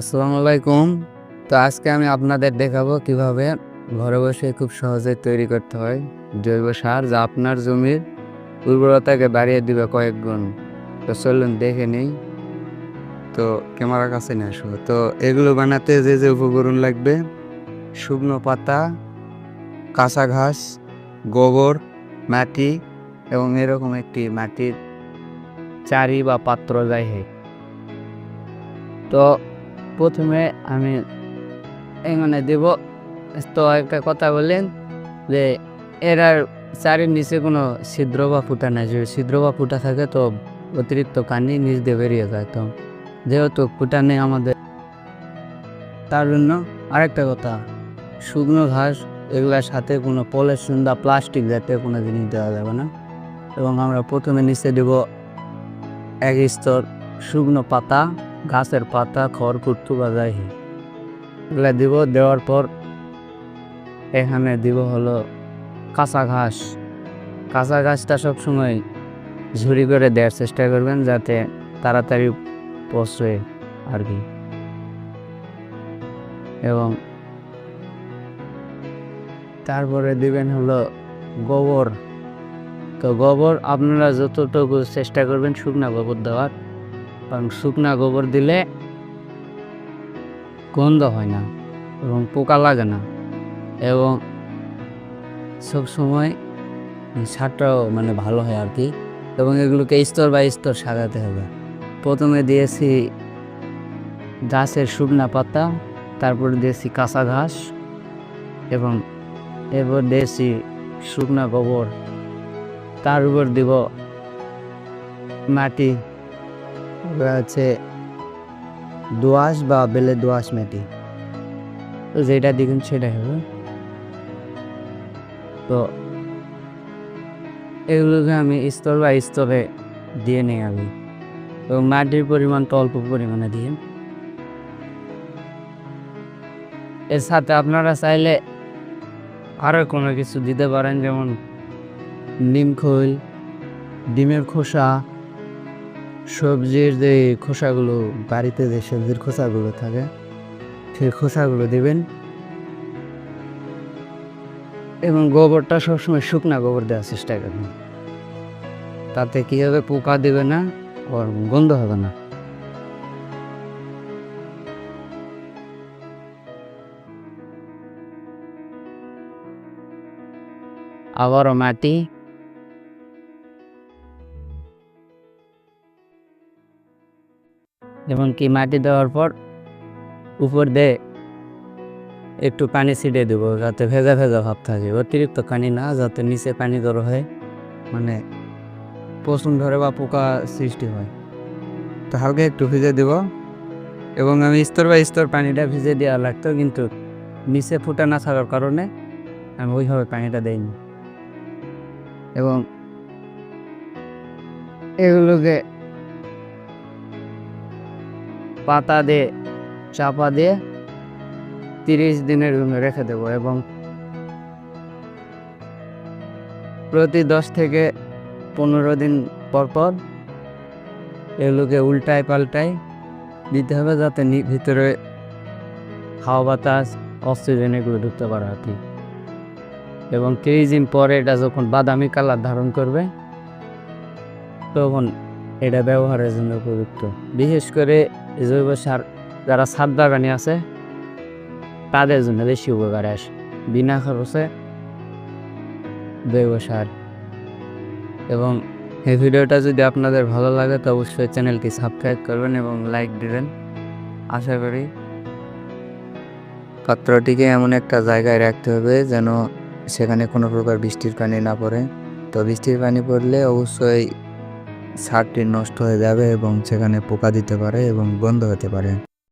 আসসালামু আলাইকুম। তো আজকে আমি আপনাদের দেখাবো কীভাবে ঘরে বসে খুব সহজে তৈরি করতে হয় জৈব সার যা আপনার জমির উর্বরতাকে বাড়িয়ে দিবে কয়েক গুণ। তো চলুন দেখে নিই। তো ক্যামেরার কাছে নিয়ে আসব। তো এগুলো বানাতে যে যে উপকরণ লাগবে, শুকনো পাতা, কাঁচা ঘাস, গোবর, মাটি এবং এরকম একটি মাটির চারি বা পাত্র যাই হোক। তো প্রথমে আমি এখানে দেব। তো একটা কথা বললেন যে, এরার চারির নিচে কোনো ছিদ্র বা ফুটা নাই। যদি ছিদ্র বা ফুটা থাকে তো অতিরিক্ত পানি নিচ দিয়ে বেরিয়ে যায়। তো যেহেতু ফুটা নেই আমাদের, তার জন্য আরেকটা কথা, শুকনো ঘাস, এগুলোর সাথে কোনো পলিথিন বা প্লাস্টিক জাতীয় কোনো জিনিস দেওয়া যাবে না। এবং আমরা প্রথমে নিচে দেব এক স্তর শুকনো পাতা। গাছের পাতা, খড় কুট্টু বা যাই হোক। এগুলা দিব, দেওয়ার পর এখানে দিব হলো কাঁচা ঘাস। কাঁচা ঘাসটা সবসময় ঝুড়ি করে দেওয়ার চেষ্টা করবেন যাতে তাড়াতাড়ি পচে আর কি। এবং তারপরে দিবেন হলো গোবর। তো গোবর আপনারা যতটুকু চেষ্টা করবেন শুকনা গোবর দেওয়ার। কারণ শুকনা গোবর দিলে গন্ধ হয় না এবং পোকা লাগে না। এবং সব সময় সারটাও মানে ভালো হয় আর কি এবং এগুলোকে স্তর বাই স্তর সাজাতে হবে। প্রথমে দিয়েছি গাছের শুকনা পাতা, তারপরে দিয়েছি কাঁচা ঘাস এবং এরপর দিয়েছি শুকনা গোবর। তার উপর দিব মাটি হচ্ছে দোআঁশ বা বেলে দোআঁশ মাটি তো যেটা দেখুন সেটাই হবে। তো এগুলোকে আমি স্তর বা স্তরে দিয়ে নিই আমি। তো মাটির পরিমাণটা অল্প পরিমাণে দিয়ে। এর সাথে আপনারা চাইলে আরও কোনো কিছু দিতে পারেন, যেমন নিম খোল, ডিমের খোসা সবজির যে খোসাগুলো, বাড়িতে যে সবজির খোসাগুলো থাকে, সেই খোসাগুলো দেবেন। এবং গোবরটা সবসময় শুকনা গোবর দেওয়ার চেষ্টা করবেন। তাতে কী হবে? পোকা দেবে না ওর গন্ধ হবে না। আবারও মাটি যেমন কি মাটি দেওয়ার পর উপর দিয়ে একটু পানি ছিটিয়ে দেবো, যাতে ভেজা ভেজা ভাব থাকে। অতিরিক্ত পানি না, যাতে নিচে পানি জড়ো হয় মানে পচন ধরে বা পোকা সৃষ্টি হয়। তো হালকা একটু ভিজে দেব এবং আমি স্তর বা স্তর পানিটা ভিজে দেওয়া লাগতো, কিন্তু নিচে ফুটা না থাকার কারণে আমি ওইভাবে পানিটা দেইনি। এবং এগুলোকে পাতা দিয়ে, চাপা দিয়ে তিরিশ দিনের জন্য রেখে দেবো এবং প্রতি দশ থেকে পনেরো দিন পর পর এগুলোকে উল্টায় পাল্টায় দিতে হবে যাতে ভিতরে হাওয়া বাতাস, অক্সিজেন এগুলো ঢুকতে পারে আর কি। এবং তিরিশ দিন পরে এটা যখন বাদামি কালার ধারণ করবে, তখন এটা ব্যবহারের জন্য উপযুক্ত। বিশেষ করে জৈব সার যারা ছাদ বাগানি আছে, তাদের জন্য বেশি উপকারে আসে। বিনা খরচে জৈব সার। এবং এই ভিডিওটা যদি আপনাদের ভালো লাগে, তো অবশ্যই চ্যানেলটি সাবস্ক্রাইব করবেন এবং লাইক দেবেন। আশা করি পাত্রটিকে এমন একটা জায়গায় রাখতে হবে যেন সেখানে কোনো প্রকার বৃষ্টির পানি না পড়ে। তো বৃষ্টির পানি পড়লে অবশ্যই সারটি নষ্ট হয়ে যাবে এবং সেখানে পোকা দিতে পারে এবং বন্ধ হতে পারে।